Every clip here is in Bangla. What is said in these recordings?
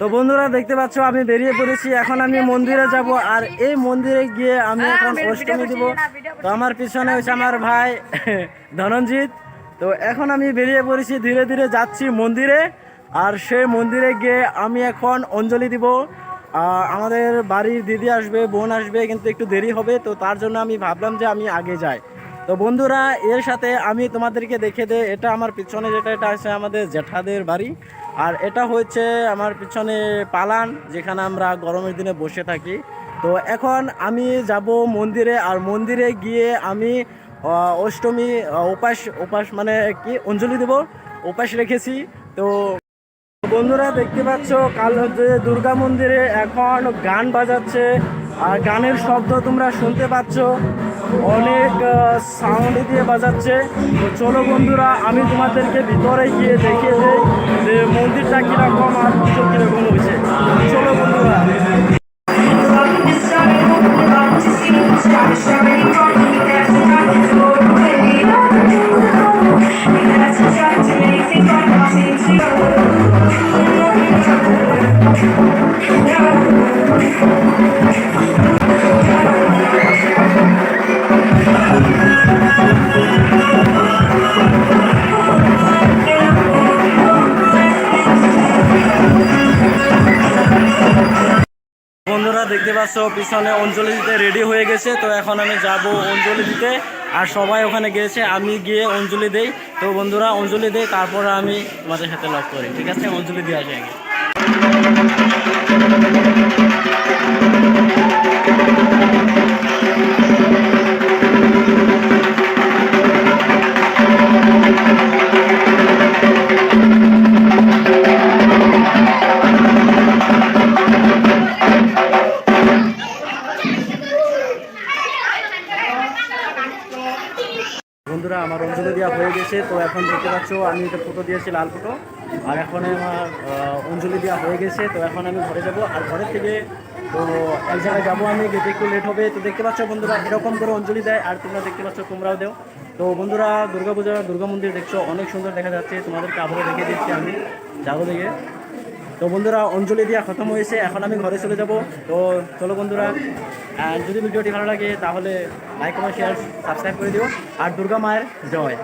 তো বন্ধুরা দেখতে পাচ্ছ আমি বেরিয়ে পড়েছি। এখন আমি মন্দিরে যাব আর এই মন্দিরে গিয়ে আমি এখন অষ্টমী দিব। তো আমার পিছনে হচ্ছে আমার ভাই ধনঞ্জিত। তো এখন আমি বেরিয়ে পড়েছি ধীরে ধীরে যাচ্ছি মন্দিরে। আর সেই মন্দিরে গিয়ে আমি এখন অঞ্জলি দিব। আমাদের বাড়ির দিদি আসবে বোন আসবে কিন্তু একটু দেরি হবে। তো তার জন্য আমি ভাবলাম যে আমি আগে যাই। তো বন্ধুরা, এর সাথে আমি তোমাদেরকে দেখে দে, এটা আমার পিছনে যেটা, এটা আছে আমাদের জেঠাদের বাড়ি। আর এটা হচ্ছে আমার পিছনে পালান, যেখানে আমরা গরমের দিনে বসে থাকি। তো এখন আমি যাব মন্দিরে, আর মন্দিরে গিয়ে আমি অষ্টমী উপাস উপাস মানে কি, অঞ্জলি দেব, উপাস রেখেছি। তো বন্ধুরা, দেখতে পাচ্ছ, কাল হচ্ছে দুর্গা মন্দিরে এখন গান বাজাচ্ছে, আর গানের শব্দ তোমরা শুনতে পাচ্ছ। অনেক সাউন্ড দিয়ে বাজাচ্ছে। তো চলো বন্ধুরা, আমি তোমাদেরকে ভিতরে গিয়ে দেখিয়ে দেই যে মন্দিরটা কীরকম আর পুজো কীরকম হয়েছে। চলো বন্ধুরা দেখতে পাচ্ছ, পিছনে অঞ্জলি দিতে রেডি হয়ে গেছে। তো এখন আমি যাব অঞ্জলি দিতে আর সবাই ওখানে গিয়েছে আমি গিয়ে অঞ্জলি দেই। তো বন্ধুরা, অঞ্জলি দেই, তারপর আমি তোমাদের সাথে লক করি। ঠিক আছে? অঞ্জলি দিয়ে আসি আগে। বন্ধুরা, আমার অঞ্জলি দেওয়া হয়ে গেছে। তো এখন দেখতে পাচ্ছ, আমি এটা ফটো দিয়েছি, লাল ফটো আর এখন আমার অঞ্জলি দেওয়া হয়ে গেছে। তো এখন আমি ঘরে যাব। আর ঘরের থেকে, তো এক জায়গায় যাব আমি, যেতে একটু লেট হবে। তো দেখতে পাচ্ছ বন্ধুরা, এরকম করে অঞ্জলি দেয়। আর তোমরা দেখতে পাচ্ছ, তোমরাও দেও। তো বন্ধুরা দুর্গা পূজা দুর্গা মন্দির দেখছ, অনেক সুন্দর দেখা যাচ্ছে। তোমাদেরকে আবারও দেখে দিচ্ছি আমি। যাব দেখে। তো বন্ধুরা, অঞ্জলি দেওয়া খতম হয়েছে। এখন আমি ঘরে চলে যাব। তো চলো বন্ধুরা আর যদি ভিডিওটি ভালো লাগে, তাহলে লাইক কমেন্ট শেয়ার সাবস্ক্রাইব করে দিও। আর দুর্গা মায়ের জয়।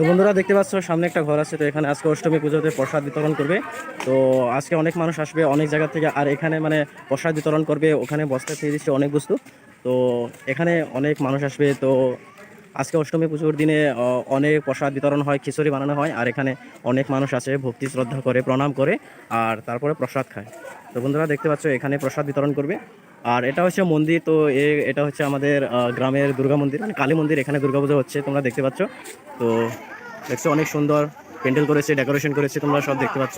তো বন্ধুরা দেখতে পাচ্ছ, সামনে একটা ঘর আছে, তো এখানে আজকে অষ্টমী পুজোতে প্রসাদ বিতরণ করবে। তো আজকে অনেক মানুষ আসবে, অনেক জায়গা থেকে, আর এখানে মানে প্রসাদ বিতরণ করবে, ওখানে বস্তা খেয়ে দিচ্ছে অনেক বস্তু। তো এখানে অনেক মানুষ আসবে, তো আজকে অষ্টমী পুজোর দিনে অনেক প্রসাদ বিতরণ হয়, খিচুড়ি বানানো হয়, আর এখানে অনেক মানুষ আসে, ভক্তি শ্রদ্ধা করে, প্রণাম করে, আর তারপরে প্রসাদ খায়। তো বন্ধুরা দেখতে পাচ্ছ, এখানে প্রসাদ বিতরণ করবে। আর এটা হচ্ছে মন্দির, তো এ, এটা হচ্ছে আমাদের গ্রামের দুর্গা মন্দির মানে কালী মন্দির, এখানে দুর্গাপূজা হচ্ছে, তোমরা দেখতে পাচ্ছ। তো দেখছ, অনেক সুন্দর প্যান্ডেল করেছে, ডেকোরেশন করেছে, তোমরা সব দেখতে পাচ্ছ।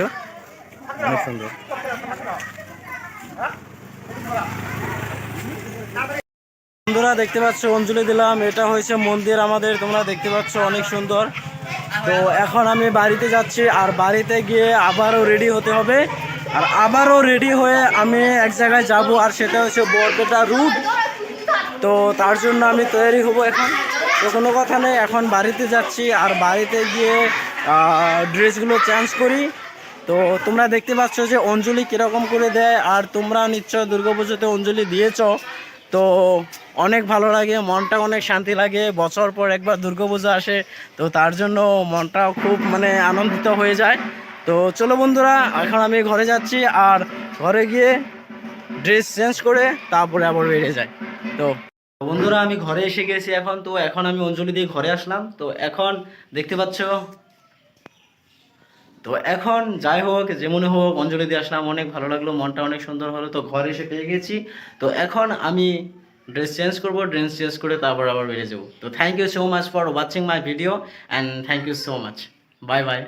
অনেক সুন্দর। বন্ধুরা, দেখতে পাচ্ছ, অঞ্জলি দিলাম। এটা হয়েছে মন্দির আমাদের, তোমরা দেখতে পাচ্ছ, অনেক সুন্দর। তো এখন আমি বাড়িতে যাচ্ছি, আর বাড়িতে গিয়ে আবারও রেডি হতে হবে। আর আবারও রেডি হয়ে আমি এক জায়গায় যাব, আর সেটা হচ্ছে বরপেটা রুট তো তার জন্য আমি তৈরি হব এখন। তো কোনো কথা নেই, এখন বাড়িতে যাচ্ছি, আর বাড়িতে গিয়ে ড্রেসগুলো চেঞ্জ করি। তো তোমরা দেখতে পাচ্ছ যে অঞ্জলি কীরকম করে দেয়, আর তোমরা নিশ্চয় দুর্গাপুজোতে অঞ্জলি দিয়েছ। তো অনেক ভালো লাগে মনটা অনেক শান্তি লাগে। বছর পর একবার দুর্গাপূজা আসে, তো তার জন্য মনটা খুব মানে আনন্দিত হয়ে যায়। তো চলো বন্ধুরা, এখন আমি ঘরে যাচ্ছি আর ঘরে গিয়ে ড্রেস চেঞ্জ করে তারপরে আবার বেরিয়ে যায় তো বন্ধুরা, আমি ঘরে এসে গেছি এখন, তো এখন আমি অঞ্জলি দিয়ে ঘরে আসলাম। তো এখন দেখতে পাচ্ছ, তো এখন যাই হোক যেমন হোক অঞ্জলি দিয়ে আসলাম, অনেক ভালো লাগল, মনটা অনেক সুন্দর হলো, তো ঘরে এসে পেয়ে গেছি। তো এখন আমি ড্রেস চেঞ্জ করব ড্রেস চেঞ্জ করে তারপর আবার বেরিয়ে যাব। তো thank you so much for watching my video and thank you so much bye bye